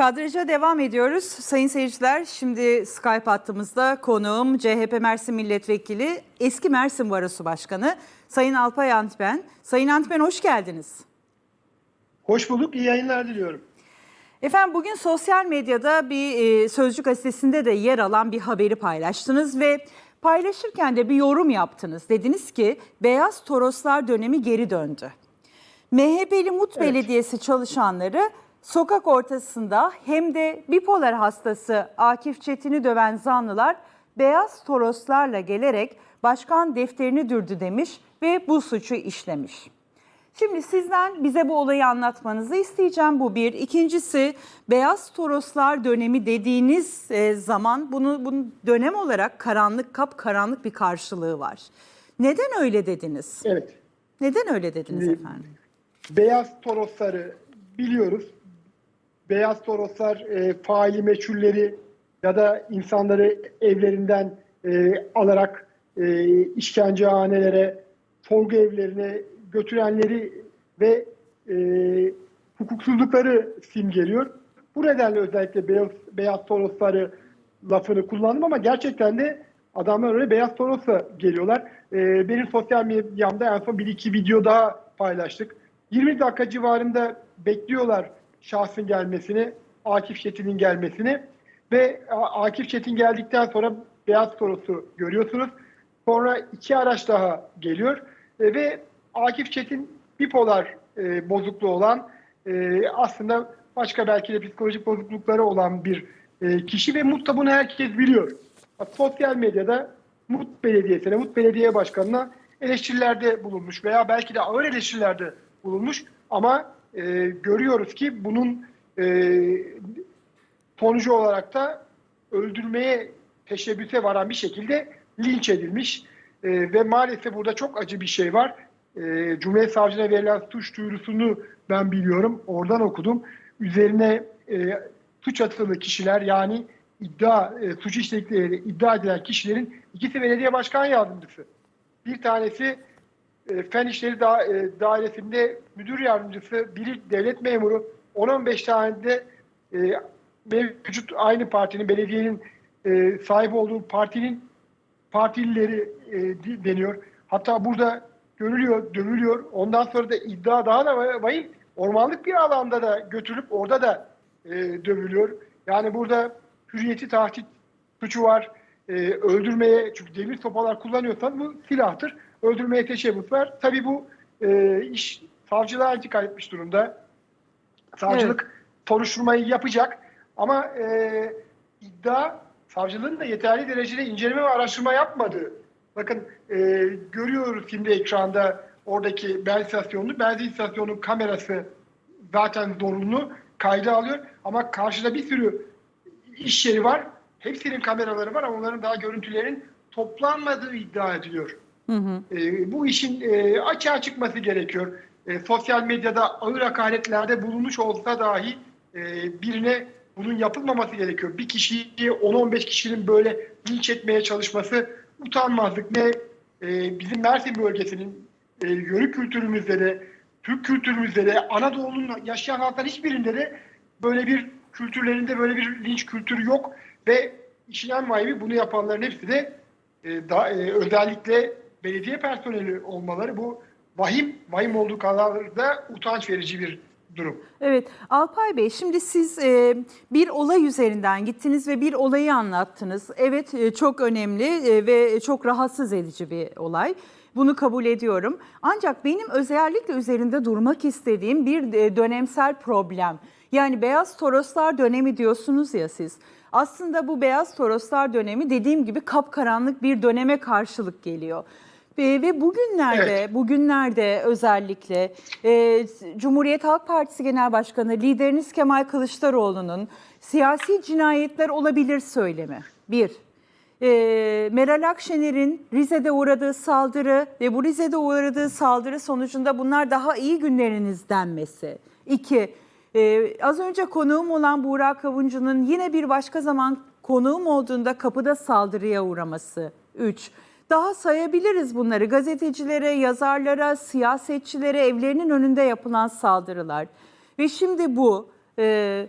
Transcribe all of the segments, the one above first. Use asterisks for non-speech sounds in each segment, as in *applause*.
Kadraja devam ediyoruz. Sayın seyirciler şimdi Skype hattımızda konuğum CHP Mersin Milletvekili eski Mersin Barosu Başkanı Sayın Alpay Antben. Sayın Antben hoş geldiniz. Hoş bulduk, iyi yayınlar diliyorum. Efendim bugün sosyal medyada bir e, Sözcü gazetesinde de yer alan bir haberi paylaştınız ve paylaşırken de bir yorum yaptınız. Dediniz ki Beyaz Toroslar dönemi geri döndü. MHP'li Mut Evet. Belediyesi çalışanları sokak ortasında hem de bipolar hastası Akif Çetin'i döven zanlılar beyaz toroslarla gelerek başkan defterini dürdü demiş ve bu suçu işlemiş. Şimdi sizden bize bu olayı anlatmanızı isteyeceğim bu bir. İkincisi beyaz toroslar dönemi dediğiniz e, zaman bunu, bunu dönem olarak karanlık kap karanlık bir karşılığı var. Neden öyle dediniz? Evet, Neden öyle dediniz Şimdi- efendim? beyaz torosları biliyoruz. Beyaz toroslar e, faili meçhulleri ya da insanları evlerinden e, alarak e, işkencehanelere, sorgu evlerine götürenleri ve e, hukuksuzlukları simgeliyor. Bu nedenle özellikle beyaz, beyaz torosları lafını kullandım ama gerçekten de adamlar öyle beyaz torosla geliyorlar. E, benim sosyal medyamda en son bir iki video daha paylaştık. 20 dakika civarında bekliyorlar şahsın gelmesini, Akif Çetin'in gelmesini ve Akif Çetin geldikten sonra beyaz torosu görüyorsunuz. Sonra iki araç daha geliyor E, ve Akif Çetin bipolar e, bozukluğu olan e, aslında başka belki de psikolojik bozuklukları olan bir e, kişi ve Mut da bunu herkes biliyor. Sosyal medyada Mut Belediyesi'ne, Mut Belediye Başkanı'na eleştirilerde bulunmuş veya belki de ağır eleştirilerde bulunmuş ama e, görüyoruz ki bunun e, sonucu olarak da öldürmeye teşebbüse varan bir şekilde linç edilmiş. E, ve maalesef burada çok acı bir şey var. E, Cumhuriyet Savcılığına verilen suç duyurusunu ben biliyorum. Oradan okudum. Üzerine e, suç atılı kişiler yani iddia e, suç işledikleri iddia edilen kişilerin ikisi belediye başkan yardımcısı. Bir tanesi Fen İşleri Da- e, Dairesi'nde müdür yardımcısı, biri devlet memuru, 10-15 tane de e, mevcut aynı partinin, belediyenin e, sahip olduğu partinin partilileri e, deniyor. Hatta burada görülüyor, dövülüyor. Ondan sonra da iddia daha da va- vahim. Ormanlık bir alanda da götürüp orada da e, dövülüyor. Yani burada hürriyeti tahdit suçu var. E, öldürmeye, çünkü demir sopalar kullanıyorsan bu silahtır. Öldürmeye teşebbüs var. Tabii bu e, iş savcılığa intikal etmiş durumda. Savcılık soruşturmayı yapacak. Ama e, iddia savcılığın da yeterli derecede inceleme ve araştırma yapmadığı. Bakın e, görüyoruz şimdi ekranda oradaki benzin istasyonunu. Benzin istasyonunun kamerası zaten zorunlu kayda alıyor. Ama karşıda bir sürü iş yeri var. Hepsinin kameraları var ama onların daha görüntülerin toplanmadığı iddia ediliyor. Hı hı. E, bu işin e, açığa çıkması gerekiyor. E, sosyal medyada ağır hakaretlerde bulunmuş olsa dahi e, birine bunun yapılmaması gerekiyor. Bir kişiyi 10-15 kişinin böyle linç etmeye çalışması utanmazlık. Ne e, bizim Mersin bölgesinin e, yörük kültürümüzde de, Türk kültürümüzde de, Anadolu'nun yaşayan halkların hiçbirinde de böyle bir kültürlerinde böyle bir linç kültürü yok ve işin en bunu yapanların hepsi de e, da, e, özellikle belediye personeli olmaları bu vahim, vahim olduğu kadar da utanç verici bir durum. Evet Alpay Bey şimdi siz e, bir olay üzerinden gittiniz ve bir olayı anlattınız. Evet e, çok önemli e, ve çok rahatsız edici bir olay. Bunu kabul ediyorum. Ancak benim özellikle üzerinde durmak istediğim bir e, dönemsel problem. Yani beyaz toroslar dönemi diyorsunuz ya siz. Aslında bu beyaz toroslar dönemi dediğim gibi kapkaranlık bir döneme karşılık geliyor. Ve, ve bugünlerde, Evet. bugünlerde özellikle e, Cumhuriyet Halk Partisi Genel Başkanı lideriniz Kemal Kılıçdaroğlu'nun siyasi cinayetler olabilir söylemi. Bir, e, Meral Akşener'in Rize'de uğradığı saldırı ve bu Rize'de uğradığı saldırı sonucunda bunlar daha iyi günleriniz denmesi. İki, e, az önce konuğum olan Buğra Kavuncu'nun yine bir başka zaman konuğum olduğunda kapıda saldırıya uğraması. Üç, daha sayabiliriz bunları. Gazetecilere, yazarlara, siyasetçilere evlerinin önünde yapılan saldırılar. Ve şimdi bu e,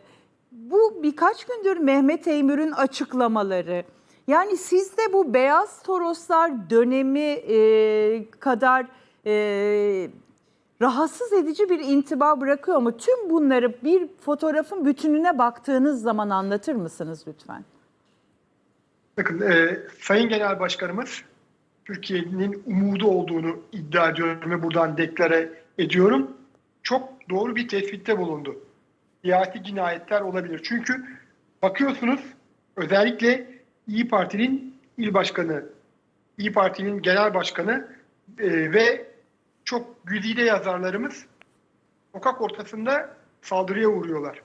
bu birkaç gündür Mehmet Eymür'ün açıklamaları. Yani sizde bu Beyaz Toroslar dönemi e, kadar e, rahatsız edici bir intiba bırakıyor mu? Tüm bunları bir fotoğrafın bütününe baktığınız zaman anlatır mısınız lütfen? Bakın e, Sayın Genel Başkanımız Türkiye'nin umudu olduğunu iddia ediyorum ve buradan deklare ediyorum. Çok doğru bir tespitte bulundu. Siyasi cinayetler olabilir. Çünkü bakıyorsunuz özellikle İyi Parti'nin il başkanı, İyi Parti'nin genel başkanı e, ve çok güzide yazarlarımız sokak ortasında saldırıya uğruyorlar.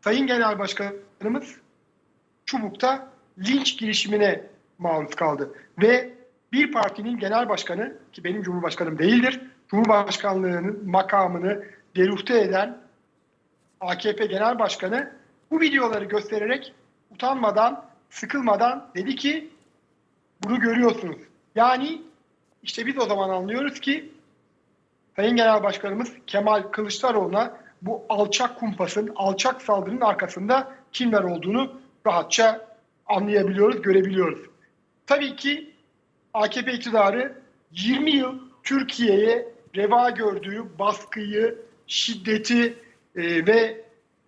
Sayın Genel Başkanımız Çubuk'ta linç girişimine maruz kaldı. Ve bir partinin genel başkanı ki benim cumhurbaşkanım değildir, cumhurbaşkanlığının makamını deruhte eden AKP genel başkanı bu videoları göstererek utanmadan, sıkılmadan dedi ki bunu görüyorsunuz. Yani işte biz o zaman anlıyoruz ki Sayın Genel Başkanımız Kemal Kılıçdaroğlu'na bu alçak kumpasın, alçak saldırının arkasında kimler olduğunu rahatça anlayabiliyoruz, görebiliyoruz. Tabii ki AKP iktidarı 20 yıl Türkiye'ye reva gördüğü baskıyı, şiddeti e, ve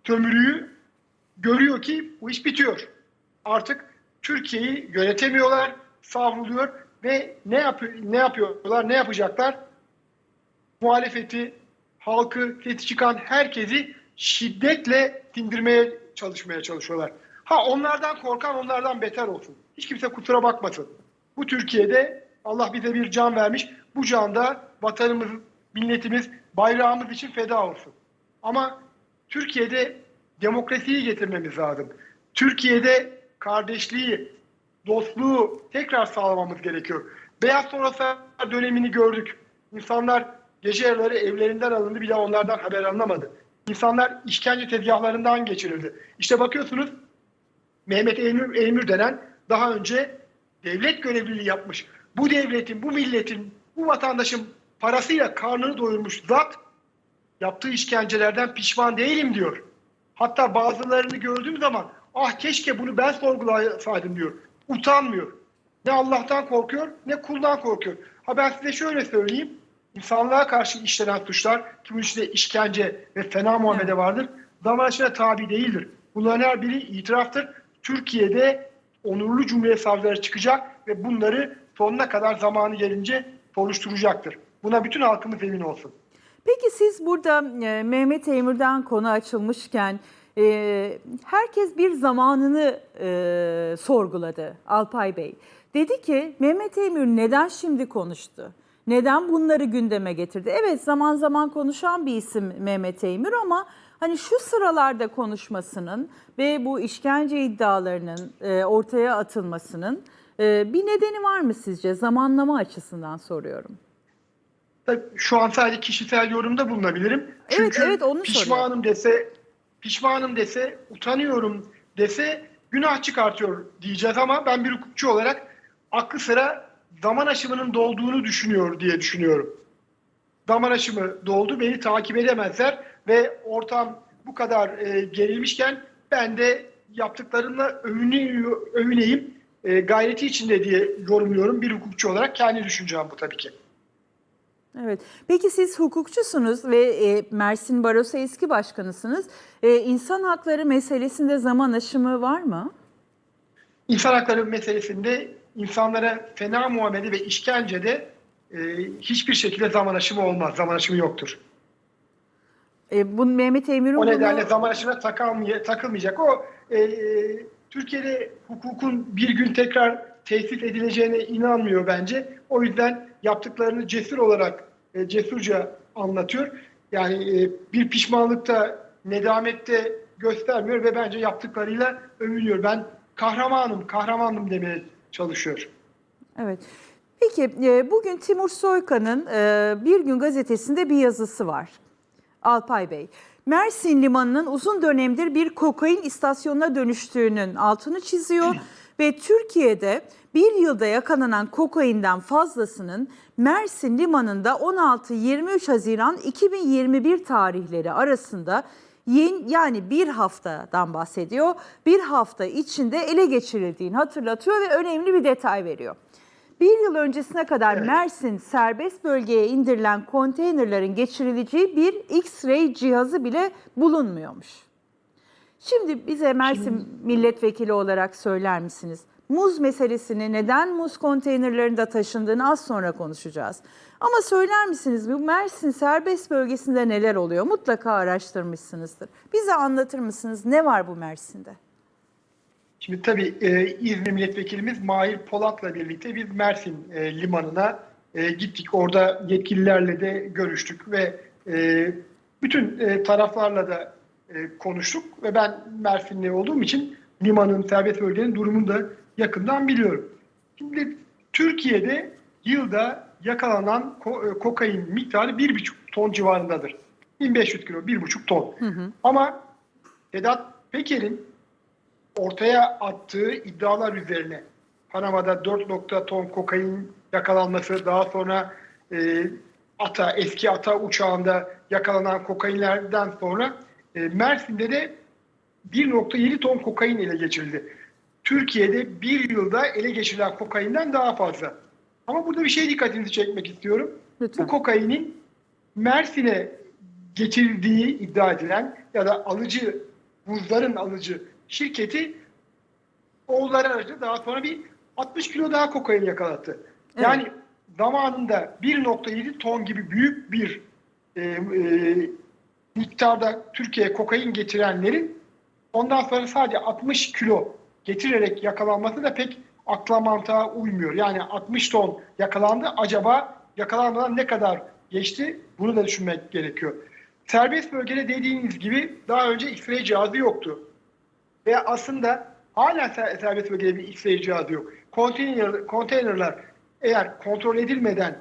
sömürüyü görüyor ki bu iş bitiyor. Artık Türkiye'yi yönetemiyorlar, savruluyor ve ne yapıyor, ne yapıyorlar, ne yapacaklar? muhalefeti, halkı, sesi çıkan herkesi şiddetle dindirmeye çalışmaya çalışıyorlar. Ha onlardan korkan onlardan beter olsun. Hiç kimse kusura bakmasın. Bu Türkiye'de Allah bize bir can vermiş. Bu canda vatanımız, milletimiz, bayrağımız için feda olsun. Ama Türkiye'de demokrasiyi getirmemiz lazım. Türkiye'de kardeşliği, dostluğu tekrar sağlamamız gerekiyor. Beyaz Toroslar dönemini gördük. İnsanlar gece yarıları evlerinden alındı daha onlardan haber alınamadı. İnsanlar işkence tezgahlarından geçirildi. İşte bakıyorsunuz Mehmet Eymür, Eymür denen daha önce devlet görevliliği yapmış. Bu devletin, bu milletin, bu vatandaşın parasıyla karnını doyurmuş zat yaptığı işkencelerden pişman değilim diyor. Hatta bazılarını gördüğüm zaman ah keşke bunu ben sorgulasaydım diyor. Utanmıyor. Ne Allah'tan korkuyor ne kuldan korkuyor. Ha ben size şöyle söyleyeyim. İnsanlığa karşı işlenen suçlar ki bunun içinde işkence ve fena muamele vardır. Zaman tabi değildir. Bunların her biri itiraftır. Türkiye'de onurlu cumhuriyet savcıları çıkacak ve bunları sonuna kadar zamanı gelince soruşturacaktır. Buna bütün halkımız emin olsun. Peki siz burada e, Mehmet Eymür'den konu açılmışken e, herkes bir zamanını e, sorguladı Alpay Bey. Dedi ki Mehmet Eymür neden şimdi konuştu? Neden bunları gündeme getirdi? Evet zaman zaman konuşan bir isim Mehmet Eymür ama hani şu sıralarda konuşmasının ve bu işkence iddialarının e, ortaya atılmasının e, bir nedeni var mı sizce? Zamanlama açısından soruyorum. Tabii Şu an sadece kişisel yorumda bulunabilirim. Evet, Çünkü evet, onu pişmanım dese, pişmanım dese, utanıyorum dese günah çıkartıyor diyeceğiz ama ben bir hukukçu olarak aklı sıra zaman aşımının dolduğunu düşünüyor diye düşünüyorum. Zaman aşımı doldu, beni takip edemezler ve ortam bu kadar e, gerilmişken ben de yaptıklarımla övünüyor, övüneyim, e, gayreti içinde diye yorumluyorum bir hukukçu olarak. Kendi düşüncem bu tabii ki. Evet. Peki siz hukukçusunuz ve e, Mersin Barosu eski başkanısınız. E, insan hakları meselesinde zaman aşımı var mı? İnsan hakları meselesinde insanlara fena muamele ve işkencede e, hiçbir şekilde zaman aşımı olmaz. Zaman aşımı yoktur. E, bu Mehmet Emir'in O bunu... nedenle zaman aşımına takılmay- takılmayacak. O e, e, Türkiye'de hukukun bir gün tekrar tesis edileceğine inanmıyor bence. O yüzden yaptıklarını cesur olarak e, cesurca anlatıyor. Yani e, bir pişmanlıkta, nedamette göstermiyor ve bence yaptıklarıyla övünüyor. Ben kahramanım, kahramanım demeye çalışıyor. Evet. Peki e, bugün Timur Soykan'ın e, Bir Gün gazetesinde bir yazısı var. Alpay Bey. Mersin Limanı'nın uzun dönemdir bir kokain istasyonuna dönüştüğünün altını çiziyor *clears throat* ve Türkiye'de bir yılda yakalanan kokainden fazlasının Mersin Limanı'nda 16-23 Haziran 2021 tarihleri arasında yani bir haftadan bahsediyor. Bir hafta içinde ele geçirildiğini hatırlatıyor ve önemli bir detay veriyor. Bir yıl öncesine kadar Evet. Mersin serbest bölgeye indirilen konteynerlerin geçirileceği bir X-ray cihazı bile bulunmuyormuş. Şimdi bize Mersin milletvekili olarak söyler misiniz? Muz meselesini neden muz konteynerlerinde taşındığını az sonra konuşacağız. Ama söyler misiniz bu Mersin serbest bölgesinde neler oluyor? Mutlaka araştırmışsınızdır. Bize anlatır mısınız? Ne var bu Mersin'de? Şimdi tabii e, İzmir Milletvekilimiz Mahir Polat'la birlikte biz Mersin e, limanına e, gittik. Orada yetkililerle de görüştük ve e, bütün e, taraflarla da e, konuştuk. Ve ben Mersinli olduğum için limanın, serbest bölgenin durumunu da yakından biliyorum. Şimdi Türkiye'de yılda yakalanan ko- e, kokain miktarı 1,5 ton civarındadır. 1500 kilo, 1,5 ton. Ama Sedat Peker'in ortaya attığı iddialar üzerine Panama'da 4 nokta ton kokain yakalanması, daha sonra e, ATA, eski ATA uçağında yakalanan kokainlerden sonra e, Mersin'de de 1.7 ton kokain ele geçirildi. Türkiye'de bir yılda ele geçirilen kokainden daha fazla. Ama burada bir şey dikkatinizi çekmek istiyorum. Lütfen. Bu kokainin Mersin'e getirildiği iddia edilen ya da alıcı, buzların alıcı şirketi oğulları aracılığıyla daha sonra bir 60 kilo daha kokain yakalattı. Evet. Yani zamanında 1.7 ton gibi büyük bir e, e, miktarda Türkiye'ye kokain getirenlerin ondan sonra sadece 60 kilo getirerek yakalanması da pek akla mantığa uymuyor. Yani 60 ton yakalandı. Acaba yakalanmadan ne kadar geçti? Bunu da düşünmek gerekiyor. Serbest bölgede dediğiniz gibi daha önce X-ray cihazı yoktu. Ve aslında hala ser- serbest bölgede bir X-ray cihazı yok. Konteyner, konteynerler eğer kontrol edilmeden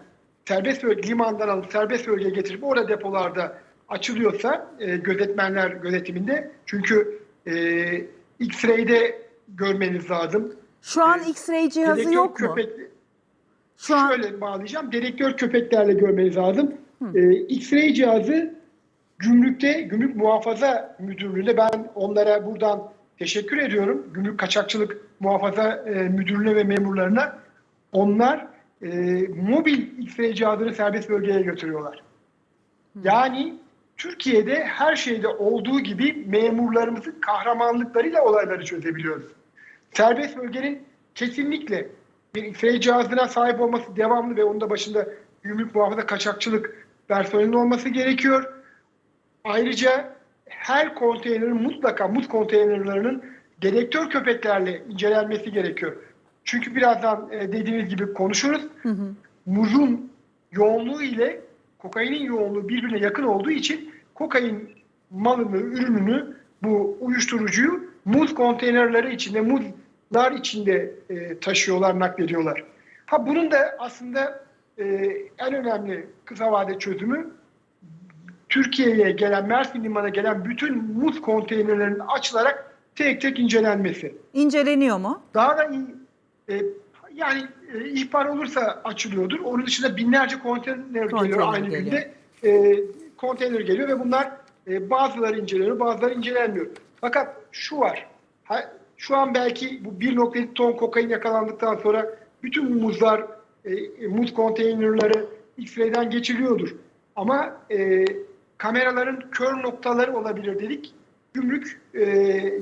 serbest bölge limandan alıp serbest bölgeye getirip orada depolarda açılıyorsa e, gözetmenler gözetiminde çünkü e, X-ray'de görmeniz lazım. Şu an Evet. X-ray cihazı Dedektör yok mu? köpek- Şu an Şöyle bağlayacağım. Dedektör köpeklerle görmeniz lazım. Ee, X-ray cihazı gümrükte, gümrük muhafaza müdürlüğünde ben onlara buradan teşekkür ediyorum. Gümrük kaçakçılık muhafaza e, müdürlüğüne ve memurlarına. Onlar e, mobil X-ray cihazını serbest bölgeye götürüyorlar. Yani Türkiye'de her şeyde olduğu gibi memurlarımızın kahramanlıklarıyla olayları çözebiliyoruz. Serbest bölgenin kesinlikle bir X-ray cihazına sahip olması devamlı ve onun da başında gümrük muhafaza kaçakçılık personelinin olması gerekiyor. Ayrıca her konteynerin mutlaka muz konteynerlarının dedektör köpeklerle incelenmesi gerekiyor. Çünkü birazdan e, dediğiniz gibi konuşuruz. Muzun yoğunluğu ile kokainin yoğunluğu birbirine yakın olduğu için kokain malını, ürününü, bu uyuşturucuyu muz konteynerleri içinde, muzlar içinde e, taşıyorlar, naklediyorlar. Ha bunun da aslında e, en önemli kısa vade çözümü Türkiye'ye gelen, Mersin Limanı'na gelen bütün muz konteynerlerinin açılarak tek tek incelenmesi. inceleniyor mu? Daha da iyi, e, yani e, ihbar olursa açılıyordur. Onun dışında binlerce konteyner, Konteyner geliyor aynı geliyor. günde. E, konteyner geliyor ve bunlar e, bazıları inceleniyor, bazıları incelenmiyor. Fakat şu var. Ha, şu an belki bu 1.7 ton kokain yakalandıktan sonra bütün muzlar, e, muz konteynerleri X-ray'den geçiliyordur. Ama e, kameraların kör noktaları olabilir dedik. Gümrük e,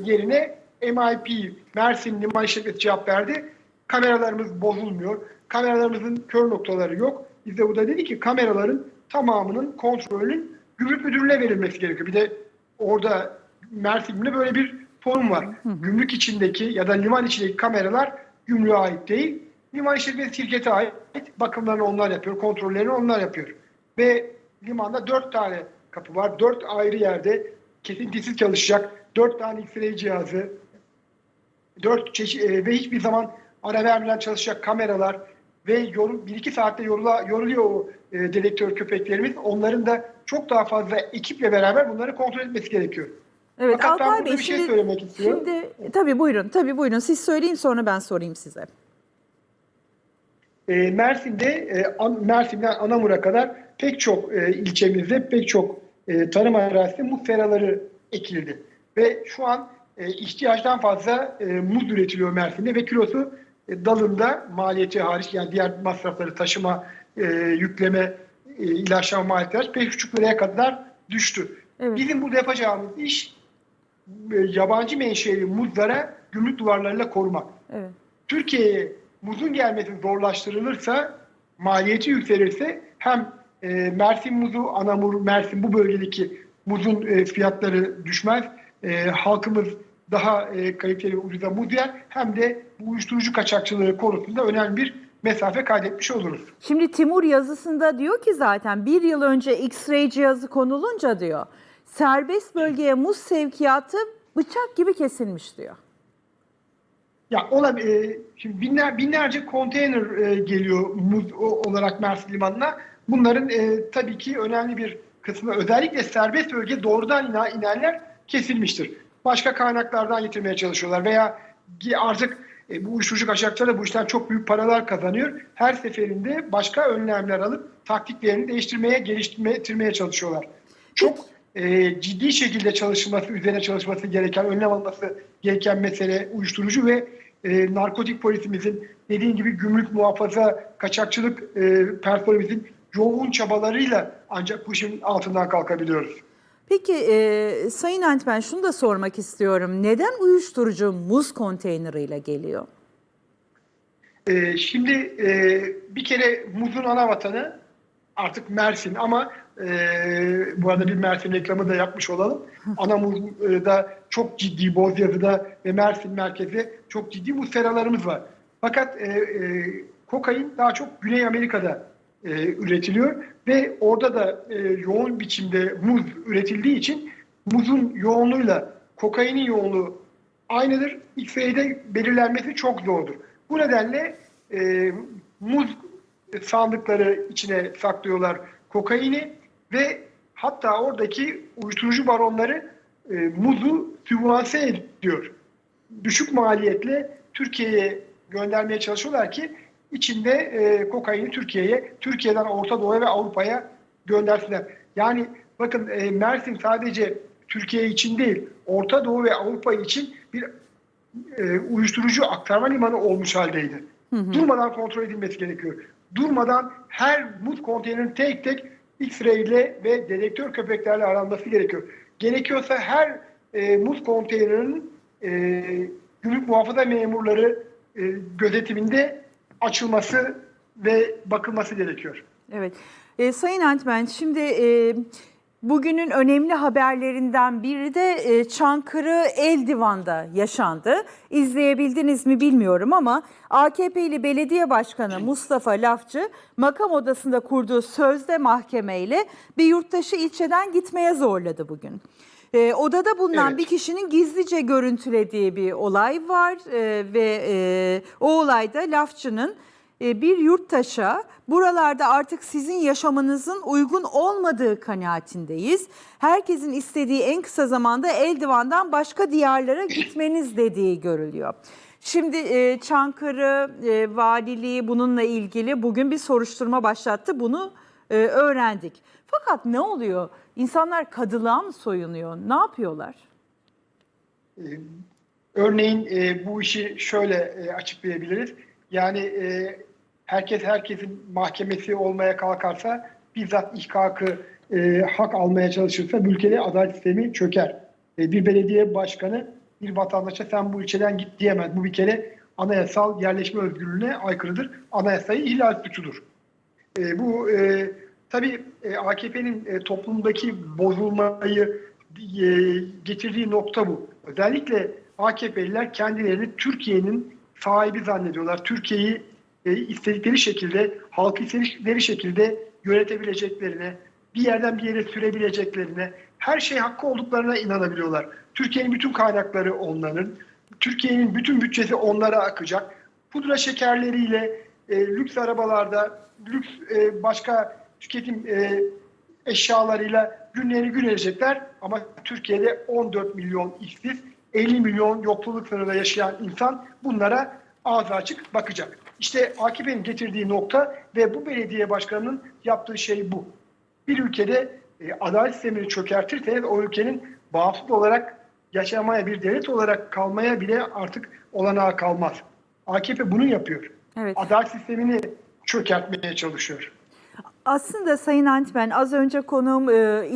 yerine MIP, Mersin Liman İşletmesi cevap verdi. Kameralarımız bozulmuyor. Kameralarımızın kör noktaları yok. Biz de burada dedik ki kameraların tamamının kontrolünün gümrük müdürlüğüne verilmesi gerekiyor. Bir de orada Mersin'de böyle bir sorun var. Gümrük içindeki ya da liman içindeki kameralar gümrüğe ait değil. Liman işletmesi şirkete ait. Bakımlarını onlar yapıyor, kontrollerini onlar yapıyor. Ve limanda dört tane kapı var. Dört ayrı yerde kesintisiz çalışacak. Dört tane X-ray cihazı, dört çeşit e, ve hiçbir zaman ara vermeden çalışacak kameralar ve yorum, bir iki saatte yorula, yoruluyor o e, dedektör köpeklerimiz. Onların da çok daha fazla ekiple beraber bunları kontrol etmesi gerekiyor. Evet Fakat Alpay Bey bir şey şimdi, söylemek istiyorum. şimdi tabii buyurun tabii buyurun siz söyleyin sonra ben sorayım size. E, Mersin'de e, An- Mersin'den Anamur'a kadar pek çok e, ilçemizde pek çok e, tarım arazisinde muz seraları ekildi. Ve şu an e, ihtiyaçtan fazla e, muz üretiliyor Mersin'de ve kilosu e, dalında maliyeti hariç yani diğer masrafları taşıma, e, yükleme, e, ilaçlama maliyetleri 5,5 liraya kadar düştü. Evet. Bizim burada yapacağımız iş e, yabancı menşeli muzlara gümrük duvarlarıyla korumak. Evet. Türkiye'ye muzun gelmesi zorlaştırılırsa, maliyeti yükselirse hem e, Mersin muzu, Anamur, Mersin bu bölgedeki muzun e, fiyatları düşmez. E, halkımız daha e, kaliteli ucuza muz yer hem de bu uyuşturucu kaçakçılığı konusunda önemli bir mesafe kaydetmiş oluruz. Şimdi Timur yazısında diyor ki zaten bir yıl önce X-ray cihazı konulunca diyor serbest bölgeye muz sevkiyatı bıçak gibi kesilmiş diyor. Ya ona e, şimdi binler binlerce konteyner e, geliyor muz olarak Mersin limanına. Bunların e, tabii ki önemli bir kısmı özellikle serbest bölge doğrudan ina, inerler kesilmiştir. Başka kaynaklardan getirmeye çalışıyorlar veya artık e, bu uyuşturucu kaçakçıları bu işten çok büyük paralar kazanıyor. Her seferinde başka önlemler alıp taktiklerini değiştirmeye, geliştirmeye çalışıyorlar. Çok e, ciddi şekilde çalışılması, üzerine çalışması gereken, önlem alması gereken mesele uyuşturucu ve e, narkotik polisimizin dediğim gibi gümrük muhafaza, kaçakçılık e, personelimizin yoğun çabalarıyla ancak bu işin altından kalkabiliyoruz. Peki e, Sayın Antmen şunu da sormak istiyorum. Neden uyuşturucu muz konteyneriyle geliyor? Ee, şimdi e, bir kere muzun ana vatanı artık Mersin ama e, bu arada bir Mersin reklamı da yapmış olalım. *laughs* Ana muzda çok ciddi Bozyazı'da ve Mersin merkezi çok ciddi muz seralarımız var. Fakat e, e, kokain daha çok Güney Amerika'da e, üretiliyor ve orada da e, yoğun biçimde muz üretildiği için muzun yoğunluğuyla kokainin yoğunluğu aynıdır. X-ray'de belirlenmesi çok zordur. Bu nedenle e, muz sandıkları içine saklıyorlar kokaini ve hatta oradaki uyuşturucu baronları e, muzu sübvanse ediyor. Düşük maliyetle Türkiye'ye göndermeye çalışıyorlar ki içinde e, kokaini Türkiye'ye, Türkiye'den Orta Doğu'ya ve Avrupa'ya göndersinler. Yani bakın e, Mersin sadece Türkiye için değil, Orta Doğu ve Avrupa için bir e, uyuşturucu aktarma limanı olmuş haldeydi. Durmadan kontrol edilmesi gerekiyor. Durmadan her muz konteynerin tek tek X-ray ile ve dedektör köpeklerle aranması gerekiyor. Gerekiyorsa her e, muz konteynerinin e, gümrük muhafaza memurları e, gözetiminde açılması ve bakılması gerekiyor. Evet. E, Sayın Antmen şimdi e, bugünün önemli haberlerinden biri de e, Çankırı Eldivan'da yaşandı. İzleyebildiniz mi bilmiyorum ama AKP'li belediye başkanı Mustafa Lafçı makam odasında kurduğu sözde mahkemeyle bir yurttaşı ilçeden gitmeye zorladı bugün. E, odada bulunan Evet. bir kişinin gizlice görüntülediği bir olay var e, ve e, o olayda Lafçı'nın bir yurttaşa buralarda artık sizin yaşamınızın uygun olmadığı kanaatindeyiz. Herkesin istediği en kısa zamanda Eldivan'dan başka diyarlara gitmeniz dediği görülüyor. Şimdi e, Çankırı e, Valiliği bununla ilgili bugün bir soruşturma başlattı. Bunu e, öğrendik. Fakat ne oluyor? İnsanlar kadılığa mı soyunuyor? Ne yapıyorlar? Örneğin e, bu işi şöyle e, açıklayabiliriz. Yani e, herkes herkesin mahkemesi olmaya kalkarsa bizzat ihkakı e, hak almaya çalışırsa bu ülkede adalet sistemi çöker. E, bir belediye başkanı bir vatandaşa sen bu ilçeden git diyemez. Bu bir kere anayasal yerleşme özgürlüğüne aykırıdır. Anayasayı ihlal suçudur. E, bu e, tabii e, AKP'nin e, toplumdaki bozulmayı e, getirdiği nokta bu. Özellikle AKP'liler kendilerini Türkiye'nin sahibi zannediyorlar. Türkiye'yi istedikleri şekilde, halkı istedikleri şekilde yönetebileceklerine, bir yerden bir yere sürebileceklerine, her şey hakkı olduklarına inanabiliyorlar. Türkiye'nin bütün kaynakları onların, Türkiye'nin bütün bütçesi onlara akacak. Pudra şekerleriyle, e, lüks arabalarda, lüks e, başka tüketim e, eşyalarıyla günlerini gün edecekler. Ama Türkiye'de 14 milyon işsiz, 50 milyon yoksulluk sınırında yaşayan insan bunlara ağzı açık bakacak. İşte AKP'nin getirdiği nokta ve bu belediye başkanının yaptığı şey bu. Bir ülkede e, adalet sistemini çökertirseniz o ülkenin bağımsız olarak yaşamaya bir devlet olarak kalmaya bile artık olanağı kalmaz. AKP bunu yapıyor. Evet. Adalet sistemini çökertmeye çalışıyor. Aslında Sayın Antmen az önce konuğum e,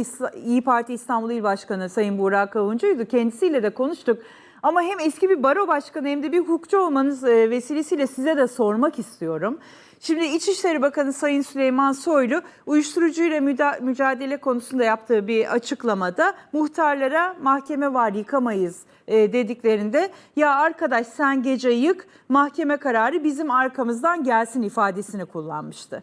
İyi Parti İstanbul İl Başkanı Sayın Burak Kavuncu'ydu. Kendisiyle de konuştuk. Ama hem eski bir baro başkanı hem de bir hukukçu olmanız e, vesilesiyle size de sormak istiyorum. Şimdi İçişleri Bakanı Sayın Süleyman Soylu uyuşturucuyla mücadele konusunda yaptığı bir açıklamada muhtarlara mahkeme var yıkamayız e, dediklerinde ya arkadaş sen gece yık mahkeme kararı bizim arkamızdan gelsin ifadesini kullanmıştı.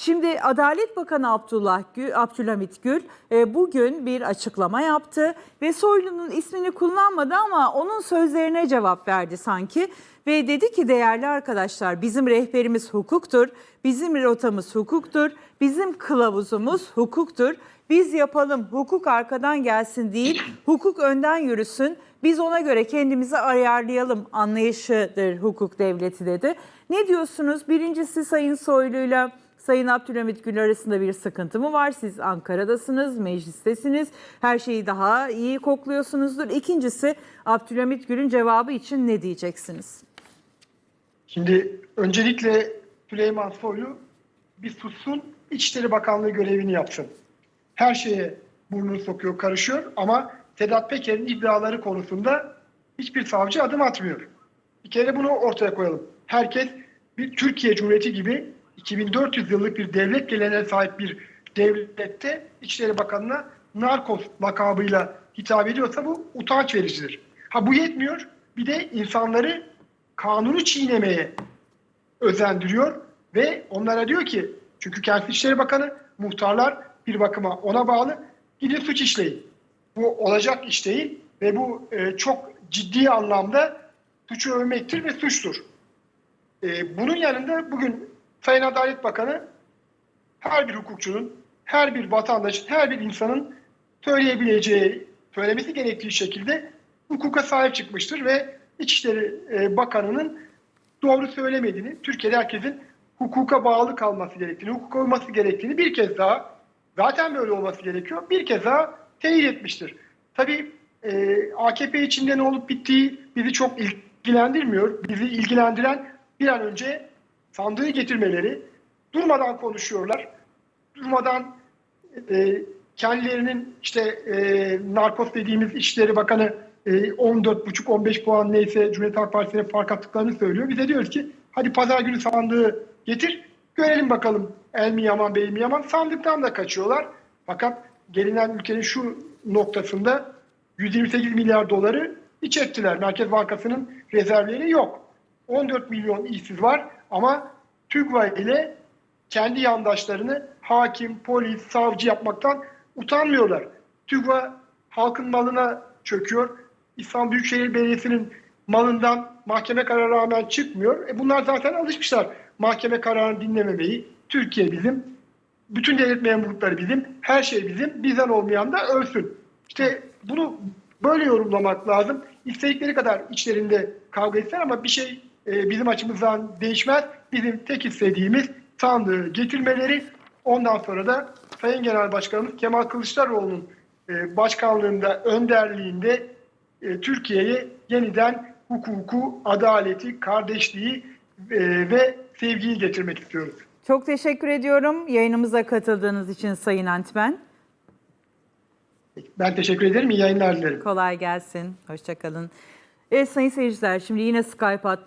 Şimdi Adalet Bakanı Abdullah Gül, Abdülhamit Gül e, bugün bir açıklama yaptı ve Soylu'nun ismini kullanmadı ama onun sözlerine cevap verdi sanki ve dedi ki değerli arkadaşlar bizim rehberimiz hukuktur, bizim rotamız hukuktur, bizim kılavuzumuz hukuktur. Biz yapalım, hukuk arkadan gelsin değil, hukuk önden yürüsün. Biz ona göre kendimizi ayarlayalım anlayışıdır hukuk devleti dedi. Ne diyorsunuz? Birincisi Sayın Soylu'yla Sayın Abdülhamit Gül arasında bir sıkıntı mı var? Siz Ankara'dasınız, meclistesiniz. Her şeyi daha iyi kokluyorsunuzdur. İkincisi Abdülhamit Gül'ün cevabı için ne diyeceksiniz? Şimdi öncelikle Süleyman Soylu bir sussun, İçişleri Bakanlığı görevini yapsın. Her şeye burnunu sokuyor, karışıyor ama Sedat Peker'in iddiaları konusunda hiçbir savcı adım atmıyor. Bir kere bunu ortaya koyalım. Herkes bir Türkiye Cumhuriyeti gibi 2400 yıllık bir devlet geleneğine sahip bir devlette İçişleri Bakanı'na narkos lakabıyla hitap ediyorsa bu utanç vericidir. Ha bu yetmiyor. Bir de insanları kanunu çiğnemeye özendiriyor ve onlara diyor ki çünkü kendisi İçişleri Bakanı muhtarlar bir bakıma ona bağlı gidin suç işleyin. Bu olacak iş değil ve bu e, çok ciddi anlamda suçu övmektir ve suçtur. E, bunun yanında bugün Sayın Adalet Bakanı her bir hukukçunun, her bir vatandaşın, her bir insanın söyleyebileceği, söylemesi gerektiği şekilde hukuka sahip çıkmıştır ve İçişleri e, Bakanı'nın doğru söylemediğini, Türkiye'de herkesin hukuka bağlı kalması gerektiğini, hukuka uyması gerektiğini bir kez daha, zaten böyle olması gerekiyor, bir kez daha teyit etmiştir. Tabii e, AKP içinde ne olup bittiği bizi çok ilgilendirmiyor. Bizi ilgilendiren bir an önce sandığı getirmeleri, durmadan konuşuyorlar, durmadan e, kendilerinin işte e, narkos dediğimiz İçişleri Bakanı e, 14,5-15 puan neyse Cumhuriyet Halk Partisi'ne fark attıklarını söylüyor. Bize diyoruz ki hadi pazar günü sandığı getir görelim bakalım el mi yaman bey mi yaman sandıktan da kaçıyorlar. Fakat gelinen ülkenin şu noktasında 128 milyar doları iç ettiler. Merkez Bankası'nın rezervleri yok. 14 milyon işsiz var ama TÜGVA ile kendi yandaşlarını hakim, polis, savcı yapmaktan utanmıyorlar. TÜGVA halkın malına çöküyor. İstanbul Büyükşehir Belediyesi'nin malından mahkeme kararı rağmen çıkmıyor. E bunlar zaten alışmışlar mahkeme kararını dinlememeyi. Türkiye bizim, bütün devlet memurlukları bizim, her şey bizim, bizden olmayan da ölsün. İşte bunu böyle yorumlamak lazım. İstedikleri kadar içlerinde kavga etsinler ama bir şey e, bizim açımızdan değişmez. Bizim tek istediğimiz sandığı getirmeleri. Ondan sonra da Sayın Genel Başkanımız Kemal Kılıçdaroğlu'nun e, başkanlığında, önderliğinde e, Türkiye'ye yeniden hukuku, adaleti, kardeşliği e, ve sevgiyi getirmek istiyoruz. Çok teşekkür ediyorum yayınımıza katıldığınız için Sayın Antmen. Ben teşekkür ederim. İyi yayınlar dilerim. Kolay gelsin. Hoşçakalın. Evet sayın seyirciler şimdi yine Skype attı.